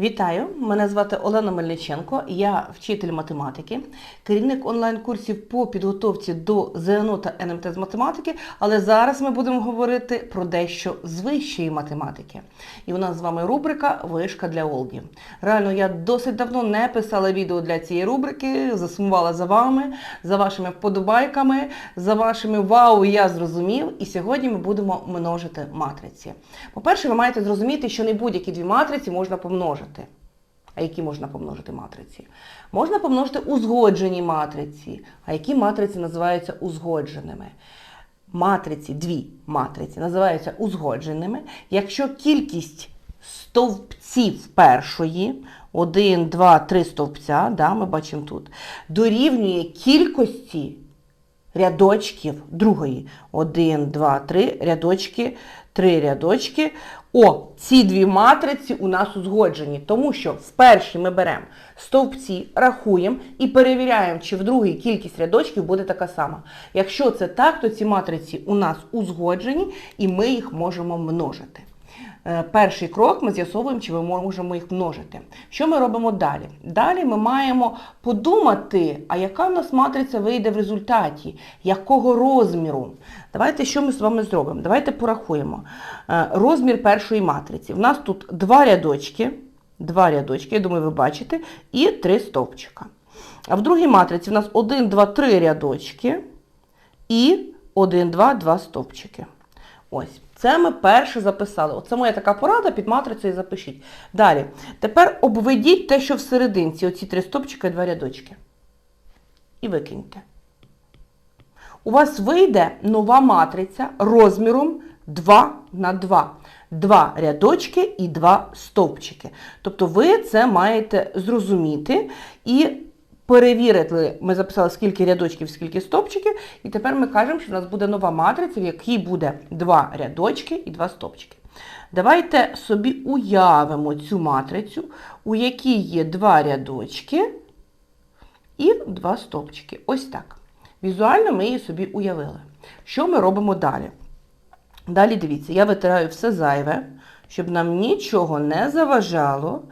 Вітаю! Мене звати Олена Мельниченко, я вчитель математики, керівник онлайн-курсів по підготовці до ЗНО та НМТ з математики, але зараз ми будемо говорити про дещо з вищої математики. І у нас з вами рубрика Вишка для Олді. Реально, я досить давно не писала відео для цієї рубрики, засумувала за вами, за вашими вподобайками, за вашими вау, я зрозумів. І сьогодні ми будемо множити матриці. По-перше, ви маєте зрозуміти, що не будь-які дві матриці можна помножити. А які можна помножити матриці? Можна помножити узгоджені матриці. А які матриці називаються узгодженими? Матриці, дві матриці називаються узгодженими, якщо кількість стовпців першої, 1, 2, 3 стовпця, да, ми бачимо тут, дорівнює кількості рядочків другої. 1, 2, 3 рядочки, 3 рядочки. О, ці дві матриці у нас узгоджені, тому що в першій ми беремо стовпці, рахуємо і перевіряємо, чи в другій кількість рядочків буде така сама. Якщо це так, то ці матриці у нас узгоджені і ми їх можемо множити. Е, Перший крок ми з'ясовуємо, чи ми можемо їх множити. Що ми робимо далі? Далі ми маємо подумати, а яка в нас матриця вийде в результаті, якого розміру. Давайте що ми з вами зробимо? Давайте порахуємо. Е, Розмір першої матриці. В нас тут два рядочки, два рядочки, я думаю, ви бачите, і три стовпчика. А в другій матриці в нас 1, 2, 3 рядочки і 1, 2, 2 стовпчики. Ось, це ми перше записали. Оце моя така порада, під матрицею запишіть. Далі. Тепер обведіть те, що всерединці, оці три стопчика і два рядочки. І викиньте. У вас вийде нова матриця розміром 2 на 2. Два рядочки і два стовпчики. Тобто ви це маєте зрозуміти і перевірити. Ми записали, скільки рядочків, скільки стовпчиків, і тепер ми кажемо, що в нас буде нова матриця, в якій буде два рядочки і два стовпчики. Давайте собі уявимо цю матрицю, у якій є два рядочки і два стовпчики. Ось так. Візуально ми її собі уявили. Що ми робимо далі? Далі дивіться, я витираю все зайве, щоб нам нічого не заважало,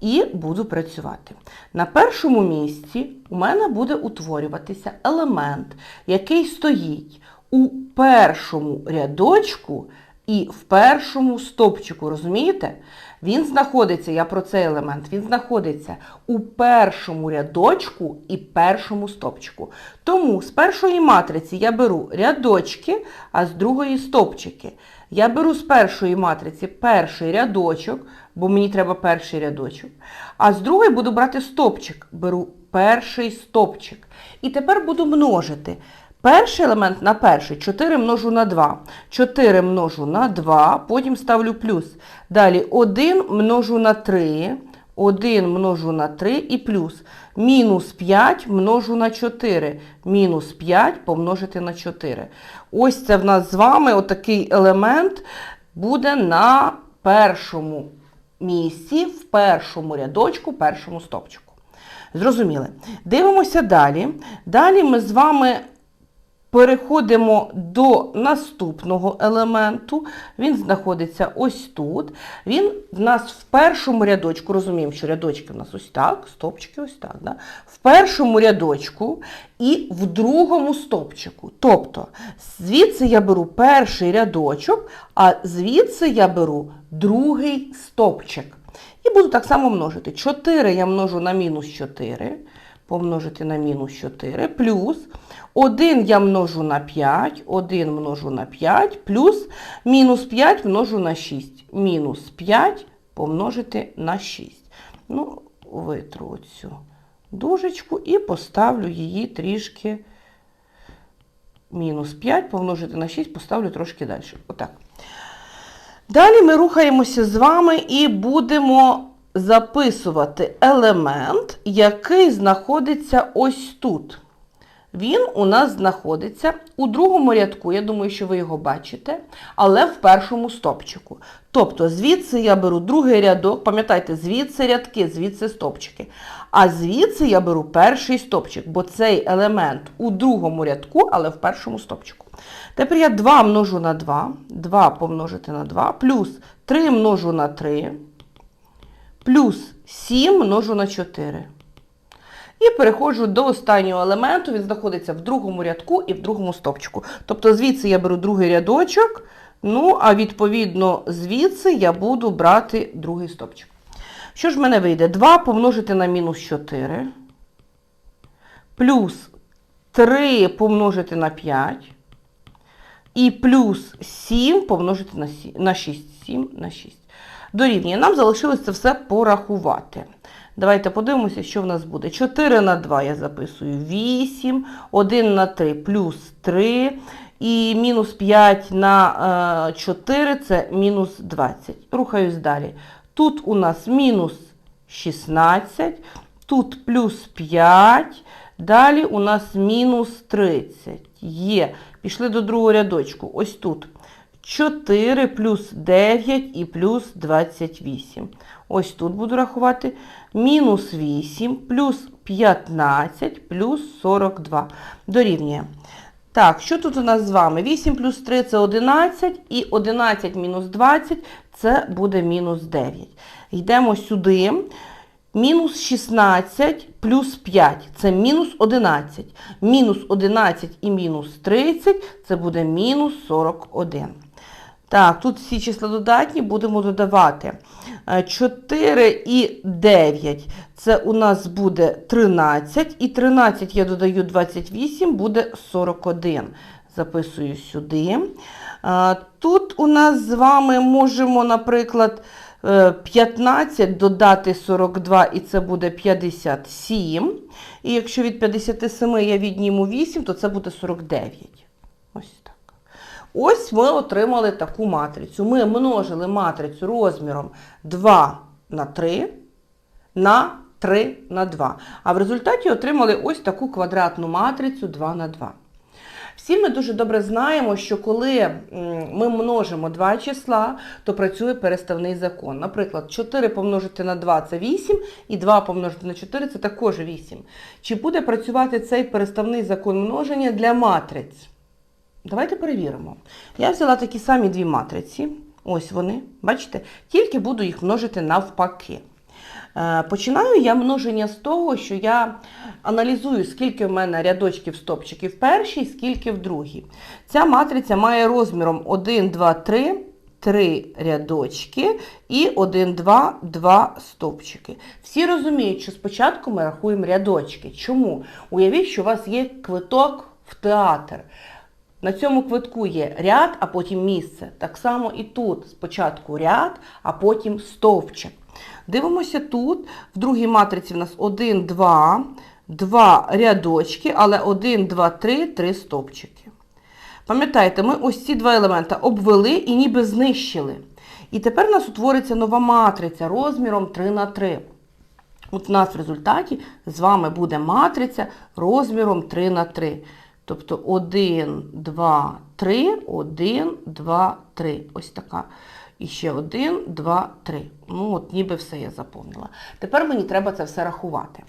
і буду працювати. На першому місці у мене буде утворюватися елемент, який стоїть у першому рядочку і в першому стопчику. Розумієте? Він знаходиться, я про цей елемент, він знаходиться у першому рядочку і першому стопчику. Тому з першої матриці я беру рядочки, а з другої стопчики. Я беру з першої матриці перший рядочок, бо мені треба перший рядочок. А з другої буду брати стопчик. Беру перший стопчик. І тепер буду множити. Перший елемент на перший 4 множу на 2. 4 множу на 2, потім ставлю плюс. Далі 1 множу на 3, 1 множу на 3 і плюс. Мінус 5 множу на 4. Мінус 5 помножити на 4. Ось це в нас з вами отакий елемент буде на першому місці, в першому рядочку, першому стопчику. Зрозуміли. Дивимося далі. Далі ми з вами переходимо до наступного елементу. Він знаходиться ось тут. Він в нас в першому рядочку, розуміємо, що рядочки в нас ось так, стопчики ось так. Да? В першому рядочку і в другому стопчику. Тобто, звідси я беру перший рядочок, а звідси я беру другий стопчик. І буду так само множити. 4 я множу на мінус 4, помножити на мінус 4, плюс 1 я множу на 5, 1 множу на 5, плюс мінус 5 множу на 6. Мінус 5 помножити на 6. Ну, витру цю дужечку і поставлю її трішки. Мінус 5 помножити на 6, поставлю трошки далі. Отак. Далі ми рухаємося з вами і будемо записувати елемент, який знаходиться ось тут. Він у нас знаходиться у другому рядку, я думаю, що ви його бачите, але в першому стопчику. Тобто звідси я беру другий рядок, пам'ятайте, звідси рядки, звідси стопчики. А звідси я беру перший стопчик, бо цей елемент у другому рядку, але в першому стопчику. Тепер я 2 множу на 2, 2 помножити на 2, плюс 3 множу на 3, плюс 7 множу на 4. І переходжу до останнього елементу, він знаходиться в другому рядку і в другому стопчику. Тобто звідси я беру другий рядочок, ну, а відповідно звідси я буду брати другий стопчик. Що ж в мене вийде? 2 помножити на мінус 4, плюс 3 помножити на 5, і плюс 7 помножити на, 7, на 6. 7 на 6. Дорівнює. Нам залишилось це все порахувати. Давайте подивимося, що в нас буде. 4 на 2 я записую 8, 1 на 3 плюс 3, і мінус 5 на 4 це мінус 20. Рухаюсь далі. Тут у нас мінус 16, тут плюс 5, далі у нас мінус 30. Є. Пішли до другого рядочку. Ось тут. 4 плюс 9 і плюс 28. Ось тут буду рахувати. Мінус 8 плюс 15 плюс 42. Дорівнює. Так, що тут у нас з вами? 8 плюс 3 це 11, і 11 мінус 20 це буде мінус 9. Йдемо сюди. Мінус 16 плюс 5 це мінус 11. Мінус 11 і мінус 30 це буде мінус 41. Так, тут всі числа додатні, будемо додавати. 4 і 9 це у нас буде 13. І 13 я додаю 28, буде 41. Записую сюди. Тут у нас з вами можемо, наприклад, 15 додати 42, і це буде 57. І якщо від 57 я відніму 8, то це буде 49. Ось так. Ось ми отримали таку матрицю. Ми множили матрицю розміром 2 на 3 на 3 на 2. А в результаті отримали ось таку квадратну матрицю 2 на 2. Всі ми дуже добре знаємо, що коли ми множимо два числа, то працює переставний закон. Наприклад, 4 помножити на 2 це 8, і 2 помножити на 4 це також 8. Чи буде працювати цей переставний закон множення для матриць? Давайте перевіримо. Я взяла такі самі дві матриці. Ось вони, бачите? Тільки буду їх множити навпаки. Е, починаю я множення з того, що я аналізую, скільки в мене рядочків стопчиків в першій, скільки в другій. Ця матриця має розміром 1, 2, 3, 3 рядочки і 1, 2, 2 стопчики. Всі розуміють, що спочатку ми рахуємо рядочки. Чому? Уявіть, що у вас є квиток в театр. На цьому квитку є ряд, а потім місце. Так само і тут спочатку ряд, а потім стовпчик. Дивимося тут, в другій матриці в нас 1, 2, 2 рядочки, але 1, 2, 3, 3 стовпчики. Пам'ятаєте, ми ось ці два елемента обвели і ніби знищили. І тепер у нас утвориться нова матриця розміром 3 на 3. От у нас в результаті з вами буде матриця розміром 3 на 3. Тобто 1, 2, 3, 1, 2, 3. Ось така. І ще 1, 2, 3. Ну, от ніби все я заповнила. Тепер мені треба це все рахувати.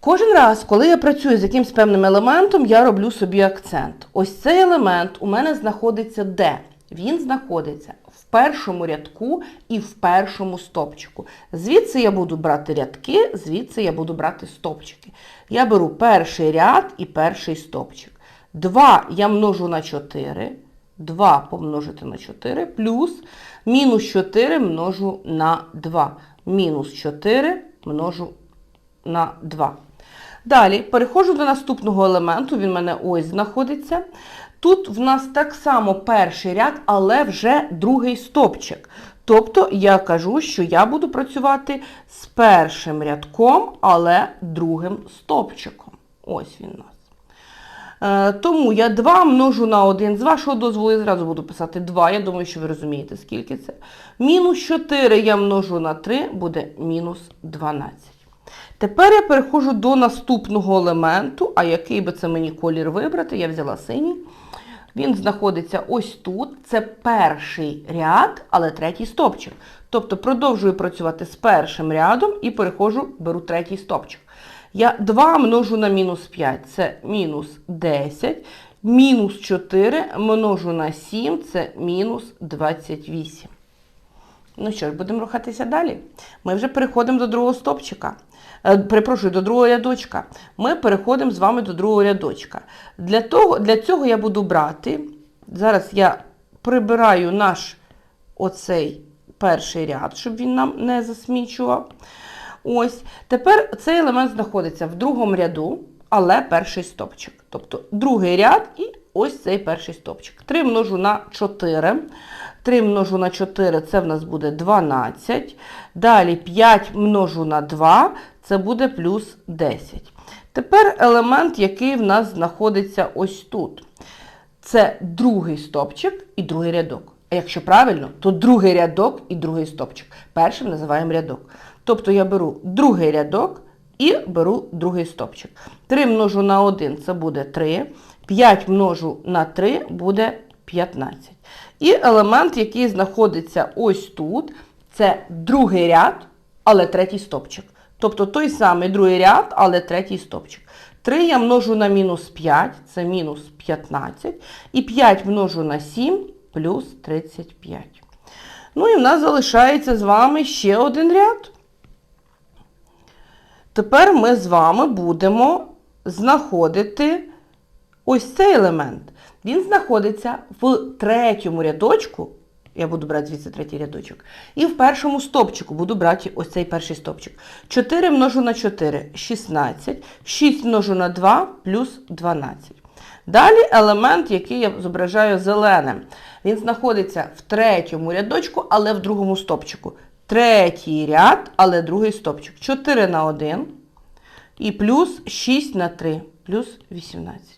Кожен раз, коли я працюю з якимсь певним елементом, я роблю собі акцент. Ось цей елемент у мене знаходиться де? Він знаходиться першому рядку і в першому стопчику. Звідси я буду брати рядки, звідси я буду брати стопчики. Я беру перший ряд і перший стопчик. 2 я множу на 4. 2 помножити на 4 плюс мінус 4 множу на 2. Мінус 4 множу на 2. Далі переходжу до наступного елементу, він в мене ось знаходиться. Тут в нас так само перший ряд, але вже другий стопчик. Тобто я кажу, що я буду працювати з першим рядком, але другим стопчиком. Ось він у нас. Е, тому я 2 множу на 1. З вашого дозволу я зразу буду писати 2. Я думаю, що ви розумієте, скільки це. Мінус 4 я множу на 3, буде мінус 12. Тепер я переходжу до наступного елементу, а який би це мені колір вибрати, я взяла синій. Він знаходиться ось тут. Це перший ряд, але третій стопчик. Тобто продовжую працювати з першим рядом і переходжу, беру третій стопчик. Я 2 множу на мінус 5, це мінус 10. Мінус 4 множу на 7, це мінус 28. Ну що ж, будемо рухатися далі. Ми вже переходимо до другого стопчика. Е, Перепрошую, до другого рядочка. Ми переходимо з вами до другого рядочка. Для, того, для цього я буду брати. Зараз я прибираю наш оцей перший ряд, щоб він нам не засмічував. Ось. Тепер цей елемент знаходиться в другому ряду, але перший стопчик. Тобто другий ряд і ось цей перший стопчик. 3 множу на 4. 3 множу на 4 це в нас буде 12. Далі 5 множу на 2 це буде плюс 10. Тепер елемент, який в нас знаходиться ось тут. Це другий стопчик і другий рядок. А якщо правильно, то другий рядок і другий стопчик. Першим називаємо рядок. Тобто я беру другий рядок і беру другий стопчик. 3 множу на 1 це буде 3. 5 множу на 3 буде 15. І елемент, який знаходиться ось тут, це другий ряд, але третій стопчик. Тобто той самий другий ряд, але третій стопчик. 3 я множу на мінус 5, це мінус 15. І 5 множу на 7 плюс 35. Ну і в нас залишається з вами ще один ряд. Тепер ми з вами будемо знаходити ось цей елемент. Він знаходиться в третьому рядочку. Я буду брати звідси третій рядочок. І в першому стопчику буду брати ось цей перший стопчик. 4 множу на 4 16. 6 множу на 2 плюс 12. Далі елемент, який я зображаю зеленим. Він знаходиться в третьому рядочку, але в другому стопчику. Третій ряд, але другий стопчик. 4 на 1 і плюс 6 на 3, плюс 18.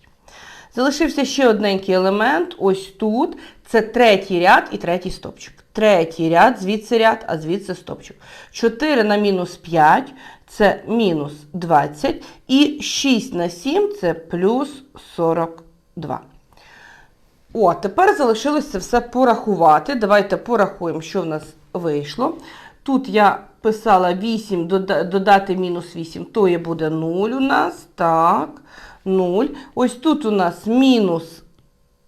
Залишився ще одненький елемент, ось тут. Це третій ряд і третій стопчик. Третій ряд, звідси ряд, а звідси стопчик. 4 на мінус 5 це мінус 20. І 6 на 7 це плюс 42. О, тепер залишилось це все порахувати. Давайте порахуємо, що в нас вийшло. Тут я писала 8, додати мінус 8, то є буде 0 у нас. Так, 0. Ось тут у нас мінус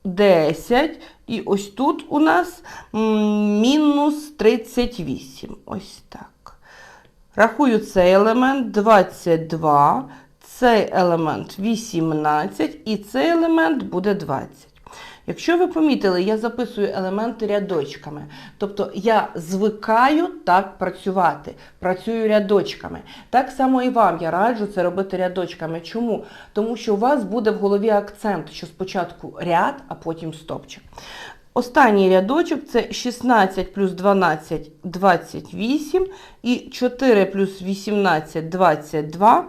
10. І ось тут у нас мінус 38. Ось так. Рахую цей елемент 22, цей елемент 18 і цей елемент буде 20. Якщо ви помітили, я записую елементи рядочками. Тобто я звикаю так працювати, працюю рядочками. Так само і вам я раджу це робити рядочками. Чому? Тому що у вас буде в голові акцент, що спочатку ряд, а потім стопчик. Останній рядочок це 16 плюс 12 28, і 4 плюс 18 22,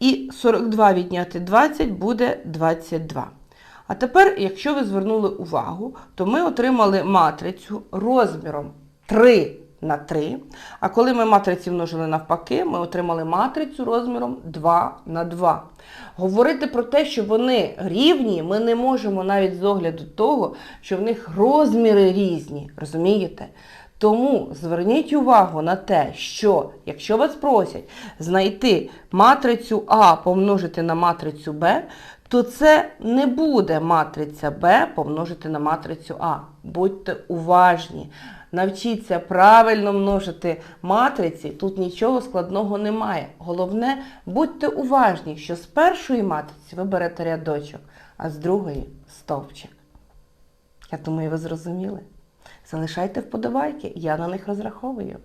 і 42 відняти 20 буде 22. А тепер, якщо ви звернули увагу, то ми отримали матрицю розміром 3 на 3. А коли ми матриці множили навпаки, ми отримали матрицю розміром 2 на 2. Говорити про те, що вони рівні, ми не можемо навіть з огляду того, що в них розміри різні. Розумієте? Тому зверніть увагу на те, що якщо вас просять знайти матрицю А помножити на матрицю Б, то це не буде матриця Б помножити на матрицю А. Будьте уважні. Навчіться правильно множити матриці, тут нічого складного немає. Головне, будьте уважні, що з першої матриці ви берете рядочок, а з другої стовпчик. Я думаю, ви зрозуміли. Залишайте вподобайки, я на них розраховую.